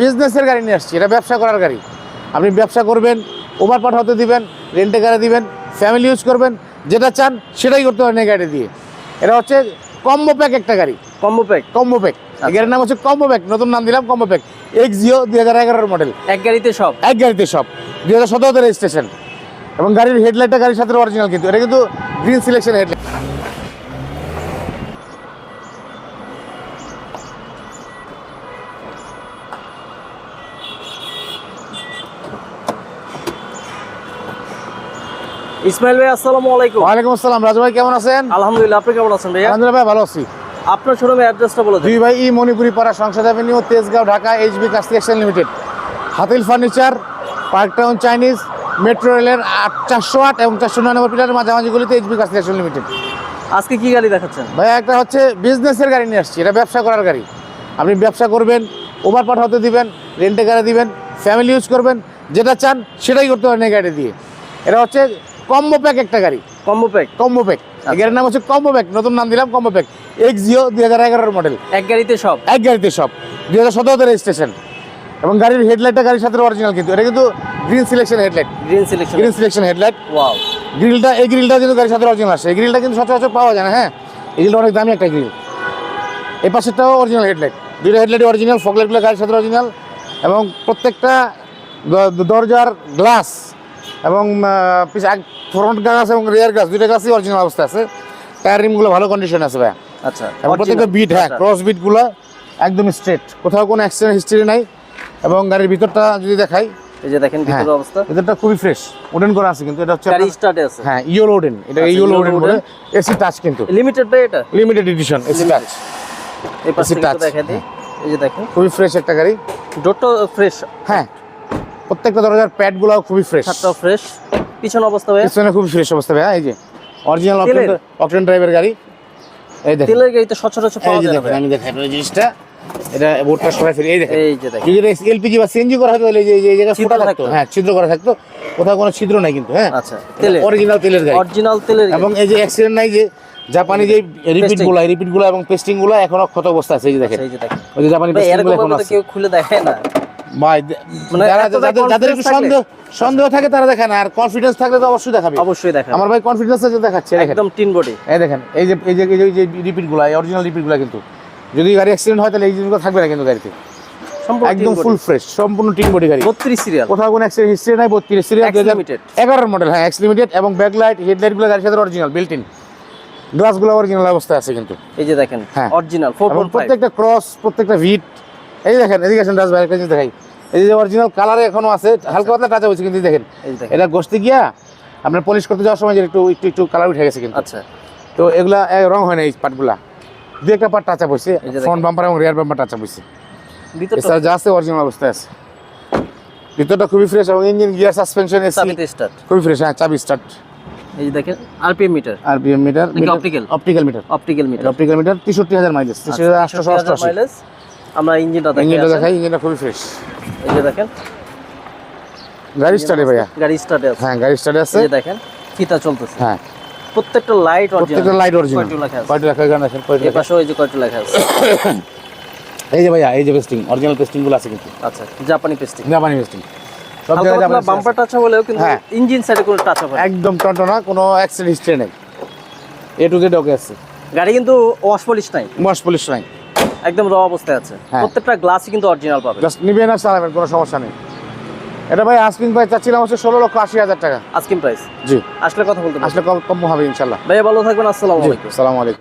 বিজনেসের গাড়ি নিয়ে আসছি এটা ব্যবসা করার গাড়ি। আপনি ব্যবসা করবেন ওভার পাঠ হতে দিবেন রেন্টে গাড়ি দিবেন ফ্যামিলি ইউজ করবেন যেটা চান সেটাই করতে পারেন এই গাড়ি দিয়ে। এটা হচ্ছে কম্বো প্যাক একটা গাড়ি। কম্বো প্যাক কম্বো প্যাক গাড়ির নাম হচ্ছে কম্বো প্যাক নতুন নাম দিলাম কম্বো প্যাক এক্স জিও দুই হাজার এগারোর মডেল এক গাড়িতে সব? এক গাড়িতে সব। দুই হাজার সতেরোতে রেজিস্ট্রেশন এবং গাড়ির হেডলাইটটা গাড়ির সাথে অরিজিনাল কিন্তু। এটা কিন্তু গ্রিন সিলেকশন হেডলাইট ইসমাইল ভাই আসসালামু আলাইকুম। ওয়ালাইকুম আসসালাম। রাজু ভাই কেমন আছেন? আলহামদুলিল্লাহ আপনি কেমন আছেন ভাইয়া? আলহামদুলিল্লাহ ভাই ভালো আছি। আপনার শোরুমের অ্যাড্রেসটা বলে দিন। দুই ভাই ই Manipuri Para Sangsad avenue Tejgaon Dhaka HB construction limited. Hatil furniture park town Chinese metro রেলের আট চারশো আট এবং চারশো নয় নম্বর পিলারের মাঝামাঝিগুলিতে এইচবি কাস্টিয়াকশন লিমিটেড। আজকে কি গাড়ি দেখাচ্ছেন? ভাই একটা হচ্ছে বিজনেসের গাড়ি নিয়ে আসছি। এটা ব্যবসা করার গাড়ি। আপনি ব্যবসা করবেন ওভার পাঠ হতে দিবেন রেন্টে গাড়ি দিবেন ফ্যামিলি ইউজ করবেন যেটা চান সেটাই করতে পারেন এই গাড়ি দিয়ে। এটা হচ্ছে কম্বো প্যাক একটা গাড়ি। কম্বো প্যাক কম্বো প্যাক গাড়ির নাম হচ্ছে কম্বো প্যাক নতুন নাম দিলাম কম্বো প্যাক এক্স জিও দুই হাজার এগারোর মডেল এক গাড়িতে সব? এক গাড়িতে সব। দুই হাজার সতেরোতে রেজিস্ট্রেশন এবং গাড়ির হেডলাইটটা গাড়ির সাথে অরিজিনাল কিন্তু। এটা কিন্তু green selection headlight green selection green selection headlight wow গ্রিলটা এই গ্রিলটা কিন্তু গাড়ির সাথে অরিজিনাল আসে। এই গ্রিলটা কিন্তু সচরাচর পাওয়া যায় না হ্যাঁ? এই গ্রিলটা অনেক দামি একটা গ্রিল এই পাশেরটাও অরিজিনাল হেডলাইট দুইটা হেডলাইট অরিজিনাল ফকলাইটগুলো গাড়ির সাথে অরিজিনাল এবং প্রত্যেকটা দরজার গ্লাস এবং ফ্রন্ট গ্লাস এবং রিয়ার গ্লাস দুইটা গ্লাসই অরিজিনাল অবস্থা আছে। টায়ার রিমগুলো ভালো কন্ডিশন আছে ভাই আচ্ছা এবং প্রত্যেকটা বিট হ্যাঁ আচ্ছা। ক্রস বিটগুলো একদম স্ট্রেট কোথাও কোনো অ্যাক্সিডেন্ট হিস্ট্রি নাই এবং গাড়ির ভিতরটা যদি দেখাই এই যে দেখেন হ্যাঁ ভিতরের অবস্থা। ভিতরটা খুবই ফ্রেশ ওডেন করা আছে কিন্তু এটা হচ্ছে গাড়ি স্টার্টে আছে। হ্যাঁ ইয়োলো ওডেন এটা আচ্ছা, ইয়োলো ওডেন বলে এসি টাচ কিন্তু। লিমিটেড ভাই এটা? লিমিটেড এডিশন এসি টাচ এই পাশে AC touch। দেখা দিই। এই যে দেখেন। খুবই ফ্রেশ একটা গাড়ি। ডোরটা ফ্রেশ হ্যাঁ প্রত্যেকটা দরজার প্যাডগুলো খুবই ফ্রেশ ছাদটাও ফ্রেশ পিছন অবস্থা ভাই পিছনে খুবই ফ্রেশ অবস্থা ভাই এই যে অরিজিনাল তেলের? অকটেন ড্রাইভার গাড়ি। এই দেখেন। তেলের গাড়িতে সচরাচর এই পাওয়া যায় না। আমি দেখেন ওই জিনিসটা। এটা বোর্ডটা সরাই ফেলি এই দেখেন। এই যে দেখেন। যদি এলপিজি বা সিএনজি করা হতো তাহলে এই যে এই জায়গায় ছিদ্র থাকতো। হ্যাঁ ছিদ্র করা থাকতো। কোথাও কোনো ছিদ্র নাই কিন্তু হ্যাঁ। আচ্ছা তেলের। অরিজিনাল তেলের গাড়ি। অরিজিনাল তেলের গাড়ি। এবং এই যে অ্যাক্সিডেন্ট নাই যে জাপানি যে রিপিটগুলো রিপিটগুলো এবং পেস্টিংগুলো এখনও ক্ষত অবস্থা আছে এই যে দেখেন। আচ্ছা, এই যে দেখেন। ওই যে জাপানি পেস্টিংগুলো এখনও আছে। কেউ খুলে দেখায় না। ভাই মানে যাদের একটু সন্দেহ সন্দেহ থাকে তারা আর কনফিডেন্স থাকলে তো অবশ্যই দেখাবে। অবশ্যই আমার ভাই কনফিডেন্স আছে দেখাচ্ছে একদম টিন বডি। এই দেখেন এই যে এই যে এই যে- এই অরিজিনাল কিন্তু। যদি গাড়ি অ্যাক্সিডেন্ট হয় তাহলে এই জিনিসগুলো থাকবে না কিন্তু গাড়িতে। একদম ফুল ফ্রেশ সম্পূর্ণ টিন বডি গাড়ি। 32 সিরিয়াল কোথাও কোনো অ্যাক্সিডেন্ট হিস্ট্রি নাই সিরিয়াল মডেল হ্যাঁ এক্স লিমিটেড এবং ব্যাকলাইট গাড়ির সাথে অরিজিনাল বিল্ট ইন গ্লাসগুলো অরিজিনাল অবস্থায় আছে কিন্তু। এই যে দেখেন হ্যাঁ। অরিজিনাল 4.5 প্রত্যেকটা ক্রস প্রত্যেকটা ভিট এই দেখেন এদিকে আসেন রাজ ভাই একটা জিনিস দেখাই। এই যে অরিজিনাল কালারে এখনও আছে হালকা পাতলা টাচ হয়েছে কিন্তু দেখেন। এটা গোষ্ঠী গিয়া আপনার পলিশ করতে যাওয়ার সময় একটু একটু একটু কালার উঠে গেছে কিন্তু। আচ্ছা। তো এগুলা রং হয় না এই পার্টগুলা দু একটা পার্ট টাচ যে ফ্রন্ট বাম্পার এবং রিয়ার বাম্পার টাচ হয়েছে। এছাড়া যা আছে অরিজিনাল অবস্থায় আছে। ভিতরটা খুবই ফ্রেশ এবং engine gear suspension AC start খুবই ফ্রেশ হ্যাঁ চাবি স্টার্ট এই যে দেখেন RPM meter RPM meter optical? Optical meter optical meter optical meter তেষট্টি হাজার মাইলেজ তেষট্টি হাজার আটশো অষ্টআশি মাইলেজ আমরা ইঞ্জিনটা ইঞ্জিনটা দেখাই ইঞ্জিনটা খুবই ফ্রেশ এই যে দেখেন। গাড়ি স্টার্টে ভাইয়া। গাড়ি স্টার্টে আছে। হ্যাঁ গাড়ি স্টার্টে আছে। এই দেখেন ফিতা চলতেছে। হ্যাঁ। প্রত্যেকটা লাইট প্রত্যেকটা লাইট অরিজিনাল কয়টি লেখা আছে? কয়টি লেখা পাশেও এই যে কয়টা লেখা আছে। এই যে ভাইয়া এই যে পেস্টিং অরিজিনাল পেস্টিংগুলো আছে কিন্তু। আচ্ছা জাপানি পেস্টিং জাপানি পেস্টিং সব জায়গায় জাপানি বাম্পার টাচ হলেও কিন্তু হ্যাঁ। ইঞ্জিন সাইডে কোনো টাচ হবে একদম টনটনা কোনো অ্যাক্সিডেন্ট হিস্ট্রি নেই। এ টু জেড ওকে আছে। গাড়ি কিন্তু ওয়াশ পলিশ নাই। ওয়াশ পলিশ নাই। একদম র অবস্থায় আছে। হ্যাঁ। প্রত্যেকটা গ্লাসই কিন্তু অরিজিনাল পাবে জাস্ট নিবেন আর চালাবেন কোনো সমস্যা নেই। এটা ভাই আস্কিং ভাই চাচ্ছিলাম হচ্ছে ষোলো লক্ষ আশি হাজার টাকা। আস্কিং প্রাইস জি। আসলে কথা বলতে আসলে কম হবে ইনশাল্লাহ। ভাইয়া ভালো থাকবেন আসসালামু আলাইকুম। সালাম আলাইকুম।